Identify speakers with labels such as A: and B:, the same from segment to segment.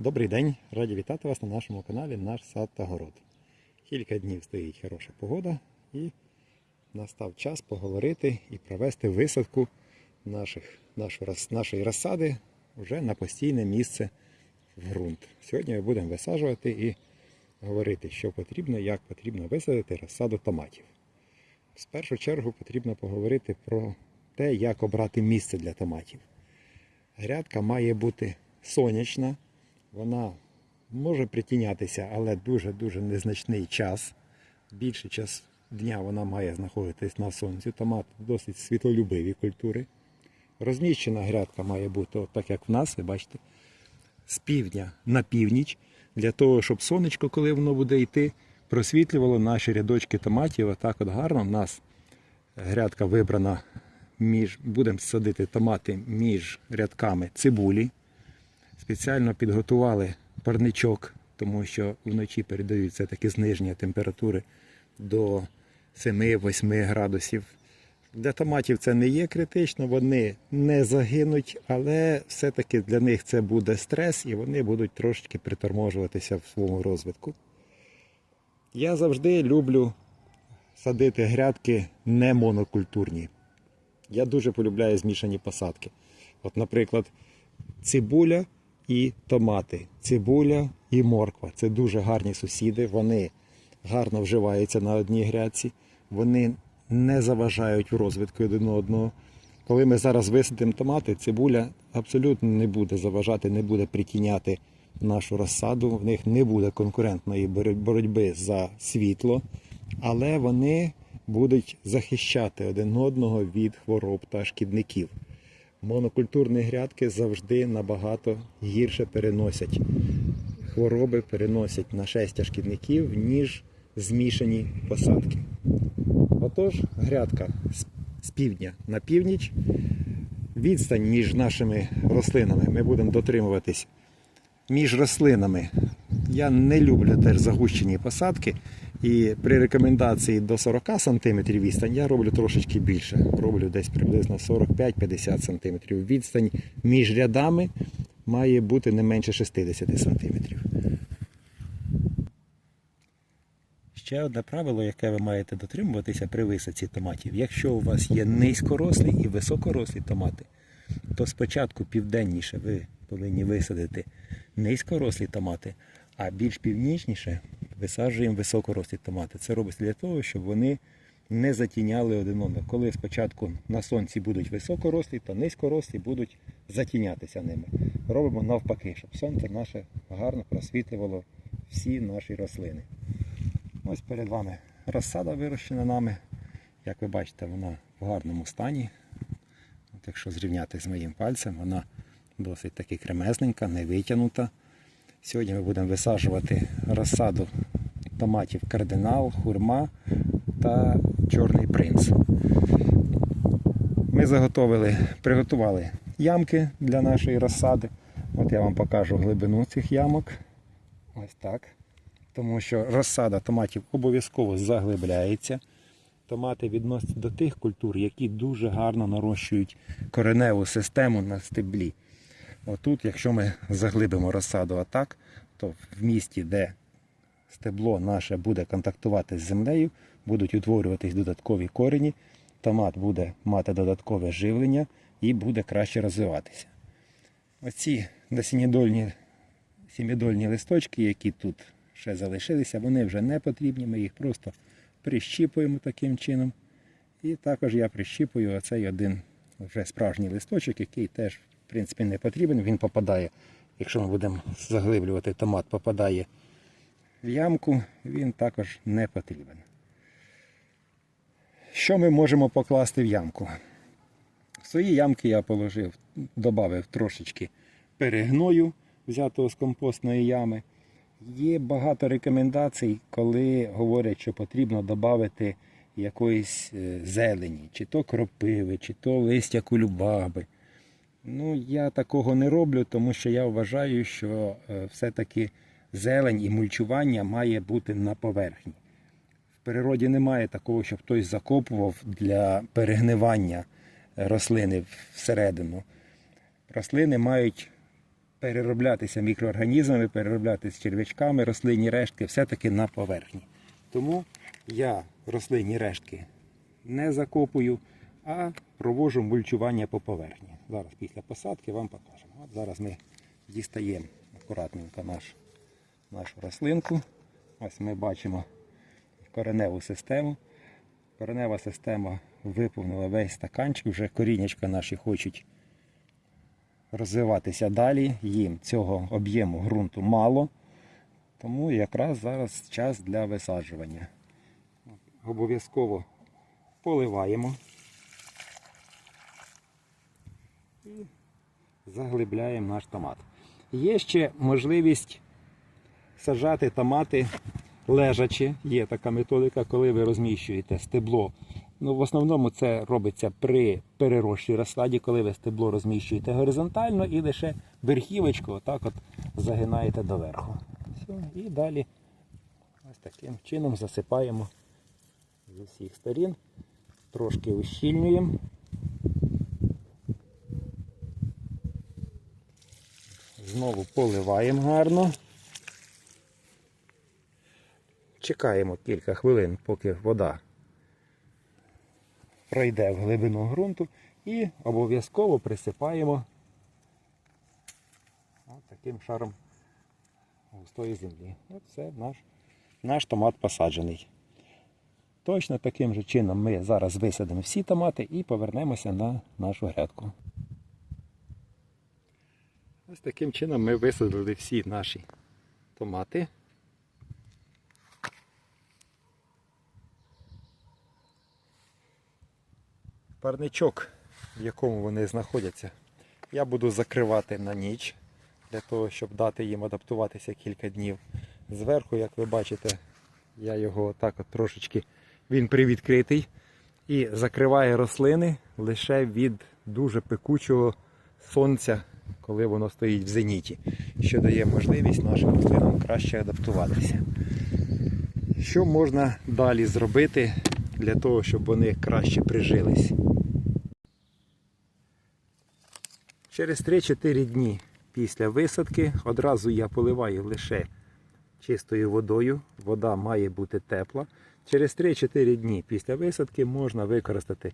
A: Добрий день, раді вітати вас на нашому каналі Наш сад та город. Кілька днів стоїть хороша погода і настав час поговорити і провести висадку наших, нашої, розсади вже на постійне місце в ґрунт. Сьогодні ми будемо висаджувати і говорити, що потрібно, як потрібно висадити розсаду томатів. В першу чергу потрібно поговорити про те, як обрати місце для томатів. Грядка має бути сонячна, вона може притінятися, але дуже-дуже незначний час. Більший час дня вона має знаходитись на сонці. Томат досить світлолюбиві культури. Розміщена грядка має бути, от так як в нас, ви бачите, з півдня на північ, для того, щоб сонечко, коли воно буде йти, просвітлювало наші рядочки томатів. Отак от гарно. У нас грядка вибрана між, будемо садити томати між рядками цибулі. Спеціально підготували парничок, тому що вночі передають все-таки зниження температури до 7-8 градусів. Для томатів це не є критично, вони не загинуть, але все-таки для них це буде стрес і вони будуть трошечки приторможуватися в своєму розвитку. Я завжди люблю садити грядки не монокультурні. Я дуже полюбляю змішані посадки. От, наприклад, цибуля і томати, цибуля і морква. Це дуже гарні сусіди. Вони гарно вживаються на одній грядці, вони не заважають в розвитку один одного. Коли ми зараз висадимо томати, цибуля абсолютно не буде заважати, не буде притіняти нашу розсаду. В них не буде конкурентної боротьби за світло, але вони будуть захищати один одного від хвороб та шкідників. Монокультурні грядки завжди набагато гірше переносять хвороби, переносять нашестя шкідників, ніж змішані посадки. Отож, грядка з- півдня на північ. Відстань між нашими рослинами ми будемо дотримуватись між рослинами. Я не люблю теж загущені посадки. І при рекомендації до 40 см відстань я роблю трошечки більше. Роблю десь приблизно 45-50 см. Відстань між рядами має бути не менше 60 см. Ще одне правило, яке ви маєте дотримуватися при висадці томатів. Якщо у вас є низькорослі і високорослі томати, то спочатку південніше ви повинні висадити низькорослі томати, а більш північніше висаджуємо високорослі томати. Це робиться для того, щоб вони не затіняли один одного. Коли спочатку на сонці будуть високорослі, то низькорослі будуть затінятися ними. Робимо навпаки, щоб сонце наше гарно просвітлювало всі наші рослини. Ось перед вами розсада вирощена нами. Як ви бачите, вона в гарному стані. От якщо зрівняти з моїм пальцем, вона досить таки кремезненька, не витягнута. Сьогодні ми будемо висаджувати розсаду томатів кардинал, хурма та чорний принц. Ми заготовили, приготували ямки для нашої розсади. От я вам покажу глибину цих ямок. Ось так. Тому що розсада томатів обов'язково заглибляється. Томати відносяться до тих культур, які дуже гарно нарощують кореневу систему на стеблі. Отут, якщо ми заглибимо розсаду атак, то в місті, де стебло наше буде контактувати з землею, будуть утворюватись додаткові корені, томат буде мати додаткове живлення і буде краще розвиватися. Оці насіннєдольні сімідольні листочки, які тут ще залишилися, вони вже не потрібні. Ми їх просто прищіпуємо таким чином. І також я прищіпую оцей один вже справжній листочок, який теж, в принципі, не потрібен. Він попадає, якщо ми будемо заглиблювати томат, попадає в ямку, він також не потрібен. Що ми можемо покласти в ямку? В свої ямки я положив, додав трошечки перегною, взятого з компостної ями. Є багато рекомендацій, коли говорять, що потрібно додати якоїсь е, зелені, чи то кропиви, чи то листя кульбаби. Ну, я такого не роблю, тому що я вважаю, що е, все-таки зелень і мульчування має бути на поверхні. В природі немає такого, щоб хтось закопував для перегнивання рослини всередину. Рослини мають перероблятися мікроорганізмами, перероблятися черв'ячками, рослинні рештки все-таки на поверхні. Тому я рослинні рештки не закопую, а провожу мульчування по поверхні. Зараз після посадки вам покажемо. От зараз ми дістаємо акуратненько наш, нашу рослинку. Ось ми бачимо кореневу систему. Коренева система виповнила весь стаканчик, вже корінечка наші хочуть розвиватися далі. Їм цього об'єму ґрунту мало. Тому якраз зараз час для висаджування. Обов'язково поливаємо і заглибляємо наш томат. Є ще можливість саджати томати лежачи. Є така методика, коли ви розміщуєте стебло. Ну, в основному це робиться при перерощій розсаді, коли ви стебло розміщуєте горизонтально і лише верхівочку отак от загинаєте доверху. Все, і далі ось таким чином засипаємо з усіх сторін, трошки ущільнюємо. Знову поливаємо гарно. Чекаємо кілька хвилин, поки вода пройде в глибину ґрунту і обов'язково присипаємо от таким шаром густої землі. Все, наш, наш томат посаджений. Точно таким же чином ми зараз висадимо всі томати і повернемося на нашу грядку. Таким чином ми висадили всі наші томати. Парничок, в якому вони знаходяться, я буду закривати на ніч, для того, щоб дати їм адаптуватися кілька днів. Зверху, як ви бачите, я його так от трошечки він привідкритий і закриває рослини лише від дуже пекучого сонця, коли воно стоїть в зеніті, що дає можливість нашим рослинам краще адаптуватися. Що можна далі зробити для того, щоб вони краще прижились? Через 3-4 дні після висадки одразу я поливаю лише чистою водою. Вода має бути тепла. Через 3-4 дні після висадки можна використати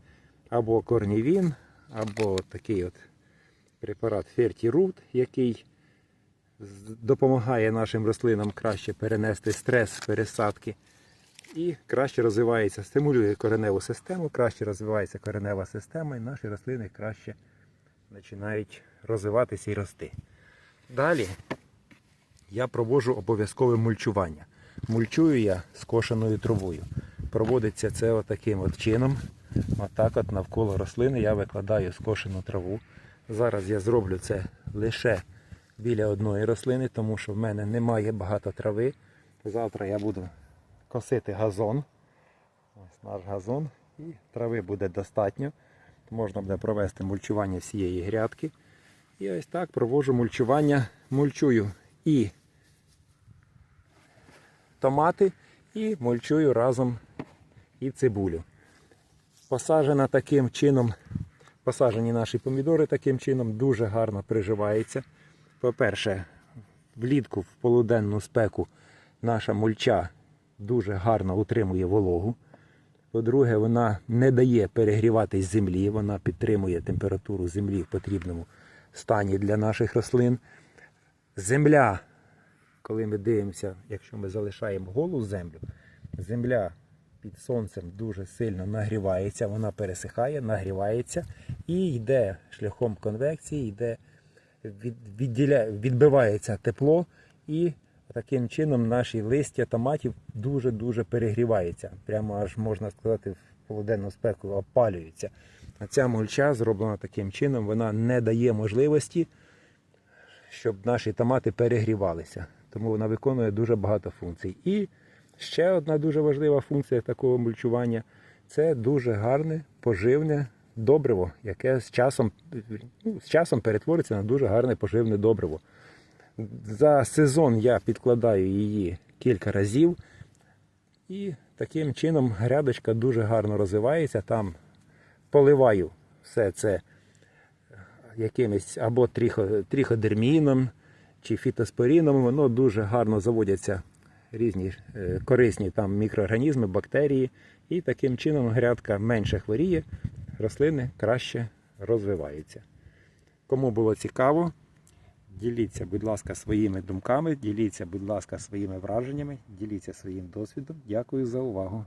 A: або корнівін, або такий от препарат Fertirut, який допомагає нашим рослинам краще перенести стрес пересадки і краще розвивається, стимулює кореневу систему, краще розвивається коренева система, і наші рослини краще починають розвиватися і рости. Далі я проводжу обов'язкове мульчування. Мульчую я скошеною травою. Проводиться це отаким от чином. Отак от навколо рослини я викладаю скошену траву. Зараз я зроблю це лише біля одної рослини, тому що в мене немає багато трави. Завтра я буду косити газон. Ось наш газон. І трави буде достатньо. Можна буде провести мульчування всієї грядки. І ось так проводжу мульчування. Мульчую і томати, і мульчую разом і цибулю. Посаджена таким чином, посаджені наші помідори таким чином дуже гарно приживаються. По-перше, влітку в полуденну спеку наша мульча дуже гарно утримує вологу. По-друге, вона не дає перегріватись землі, вона підтримує температуру землі в потрібному стані для наших рослин. Земля, коли ми дивимося, якщо ми залишаємо голу землю, земля під сонцем дуже сильно нагрівається, вона пересихає, нагрівається і йде шляхом конвекції, йде, від, відділя, відбивається тепло і таким чином наші листя томатів дуже-дуже перегріваються. Прямо аж можна сказати, в полуденну спеку опалюються. А ця мульча зроблена таким чином, вона не дає можливості, щоб наші томати перегрівалися. Тому вона виконує дуже багато функцій. І ще одна дуже важлива функція такого мульчування це дуже гарне поживне добриво, яке з часом, ну, з часом перетвориться на дуже гарне поживне добриво. За сезон я підкладаю її кілька разів. І таким чином грядочка дуже гарно розвивається. Там поливаю все це якимось або триходерміном, чи фітоспоріном, воно дуже гарно заводяться різні е, корисні там мікроорганізми, бактерії, і таким чином грядка менше хворіє, рослини краще розвиваються. Кому було цікаво, діліться, будь ласка, своїми думками, діліться, будь ласка, своїми враженнями, діліться своїм досвідом. Дякую за увагу.